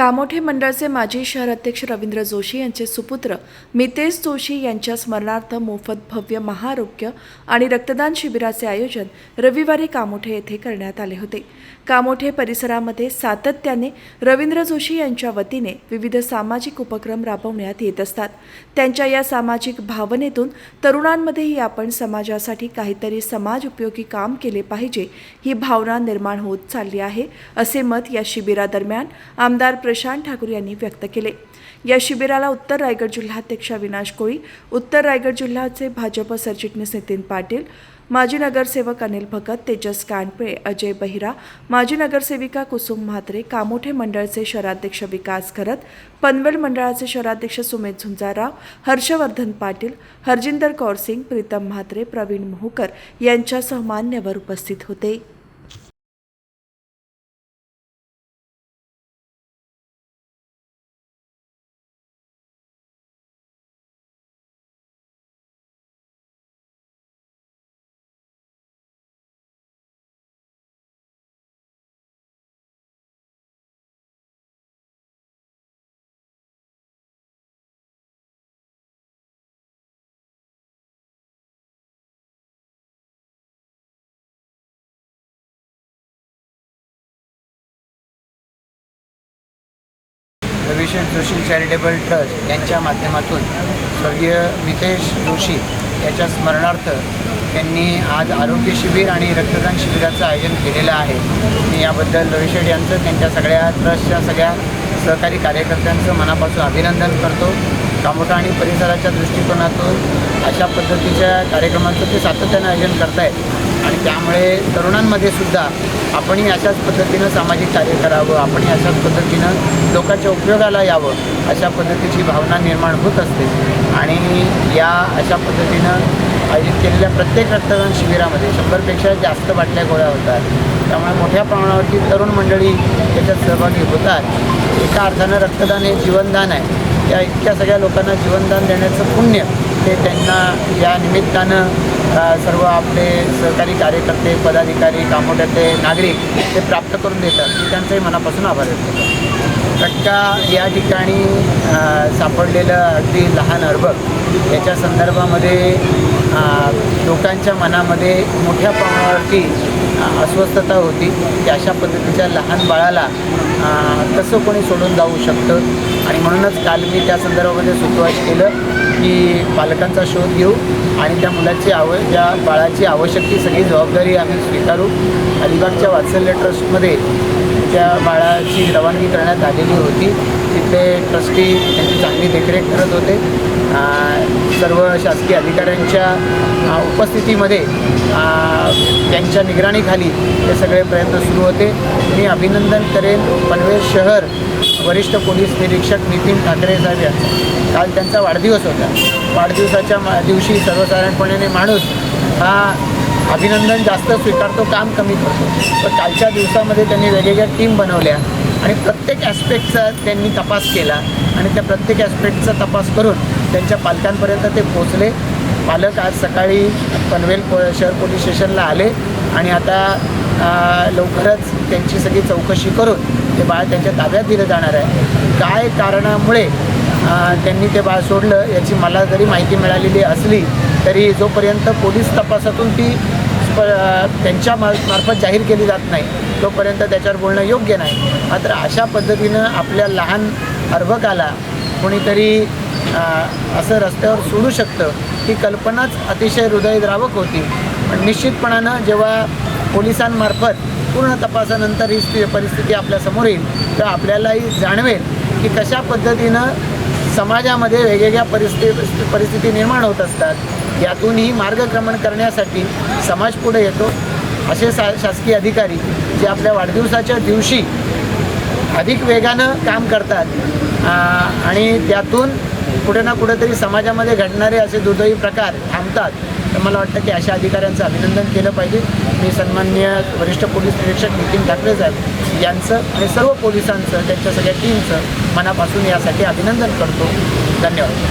कामोठे मंडळचे माजी शहर अध्यक्ष रवींद्र जोशी यांचे सुपुत्र मितेश जोशी यांच्या स्मरणार्थ मोफत भव्य महाआरोग्य आणि रक्तदान शिबिराचे आयोजन रविवारी कामोठे येथे करण्यात आले होते. कामोठे परिसरामध्ये सातत्याने रवींद्र जोशी यांच्या वतीने विविध सामाजिक उपक्रम राबवण्यात येत असतात. त्यांच्या या सामाजिक भावनेतून तरुणांमध्येही आपण समाजासाठी काहीतरी समाज उपयोगी काम केले पाहिजे ही भावना निर्माण होत चालली आहे असे मत या शिबिरादरम्यान आमदार प्रशांत ठाकूर यांनी व्यक्त केले. या शिबिराला उत्तर रायगड जिल्हाध्यक्ष अविनाश कोळी उत्तर रायगड जिल्ह्याचे भाजप सरचिटणीस नितीन पाटील माजी नगरसेवक अनिल भगत तेजस कानपळे अजय बहिरा माजी नगरसेविका कुसुम म्हात्रे कामोठे मंडळचे शहराध्यक्ष विकास खरत पनवेल मंडळाचे शहराध्यक्ष सुमेध झुंजाराव हर्षवर्धन पाटील हरजिंदर कौर सिंग प्रीतम म्हात्रे प्रवीण मोहकर यांच्यासह मान्यवर उपस्थित होते. रविशंकर जोशी चॅरिटेबल ट्रस्ट यांच्या माध्यमातून स्वर्गीय मितेश जोशी याच्या स्मरणार्थ त्यांनी आज आरोग्य शिबिर आणि रक्तदान शिबिराचं आयोजन केलेलं आहे. मी याबद्दल रविशेठ यांचं त्यांच्या सगळ्या ट्रस्टच्या सगळ्या सहकारी कार्यकर्त्यांचं मनापासून अभिनंदन करतो. कामोठा आणि परिसराच्या दृष्टिकोनातून अशा पद्धतीच्या कार्यक्रमांचं ते सातत्यानं आयोजन करतायत. आणि त्यामुळे तरुणांमध्ये सुद्धा आपणही अशाच पद्धतीनं सामाजिक कार्य करावं आपणही अशाच पद्धतीनं लोकांच्या उपयोगाला यावं अशा पद्धतीची भावना निर्माण होत असते. आणि या अशा पद्धतीनं आयोजित केलेल्या प्रत्येक रक्तदान शिबिरामध्ये शंभरपेक्षा जास्त बाटल्या गोळ्या होतात. त्यामुळे मोठ्या प्रमाणावरती तरुण मंडळी त्याच्यात सहभागी होतात. एका अर्थानं रक्तदान हे जीवनदान आहे. त्या इतक्या सगळ्या लोकांना जीवनदान देण्याचं पुण्य ते त्यांना या निमित्तानं सर्व आपले सहकारी कार्यकर्ते पदाधिकारी कामोट्यातले नागरिक ते प्राप्त करून देतात. मी त्यांचंही मनापासून आभार व्यक्त करतो रक्का या ठिकाणी सापडलेलं अगदी लहान अर्भक याच्या संदर्भामध्ये लोकांच्या मनामध्ये मोठ्या प्रमाणावरती अस्वस्थता होती. की अशा पद्धतीच्या लहान बाळाला कसं कोणी सोडून जाऊ शकतं? आणि म्हणूनच काल मी त्या संदर्भामध्ये सुतवास केलं की पालकांचा शोध घेऊ आणि त्या मुलाची आव त्या बाळाची आवश्यक ती सगळी जबाबदारी आम्ही स्वीकारू. अलिबागच्या वात्सल्य ट्रस्टमध्ये त्या बाळाची रवानगी करण्यात आलेली होती. तिथले ट्रस्टी त्यांची चांगली देखरेख करत होते. सर्व शासकीय अधिकाऱ्यांच्या उपस्थितीमध्ये त्यांच्या निगराणीखाली हे सगळे प्रयत्न सुरू होते. मी अभिनंदन करेन पनवेल शहर वरिष्ठ पोलीस निरीक्षक नितीन ठाकरे साहेब यांचा. काल त्यांचा वाढदिवस होता. वाढदिवसाच्या मा- दिवशी सर्वसाधारणपणे माणूस हा अभिनंदन जास्त स्वीकारतो काम कमी करतो. पण कालच्या दिवसामध्ये त्यांनी वेगवेगळ्या टीम बनवल्या आणि प्रत्येक ॲस्पेक्टचा त्यांनी तपास केला आणि त्या प्रत्येक ॲस्पेक्टचा तपास करून त्यांच्या पालकांपर्यंत ते पोचले पालक आज सकाळी पनवेल पो शहर पोलीस स्टेशनला आले आणि आता लवकरच त्यांची सगळी चौकशी करून ते बाळ त्यांच्या ताब्यात दिलं जाणार आहे. काय कारणामुळे त्यांनी ते बाळ सोडलं याची मला जरी माहिती मिळालेली असली तरी जोपर्यंत पोलीस तपासातून ती त्यांच्या मा मार्फत जाहीर केली जात नाही तोपर्यंत त्याच्यावर बोलणं योग्य नाही. मात्र अशा पद्धतीनं आपल्या लहान अर्भकाला कोणीतरी असं रस्त्यावर सोडू शकतं ही कल्पनाच अतिशय हृदयद्रावक होती. पण निश्चितपणानं जेव्हा पोलिसांमार्फत पूर्ण तपासानंतर ही परिस्थिती आपल्यासमोर येईल तर आपल्यालाही जाणवेल की कशा पद्धतीनं समाजामध्ये वेगवेगळ्या परिस्थिती परिस्थिती निर्माण होत असतात. यातूनही मार्गक्रमण करण्यासाठी समाज पुढे येतो. असे सा शासकीय अधिकारी जे आपल्या वाढदिवसाच्या दिवशी अधिक वेगानं काम करतात आणि त्यातून कुठे ना कुठेतरी समाजामध्ये घडणारे असे दुर्दैवी प्रकार थांबतात तर मला वाटतं की अशा अधिकाऱ्यांचं अभिनंदन केलं पाहिजे. मी सन्माननीय वरिष्ठ पोलीस निरीक्षक नितीन ठाकरे साहेब यांचं आणि सर्व पोलिसांचं त्यांच्या सगळ्या टीमचं मनापासून यासाठी अभिनंदन करतो. धन्यवाद.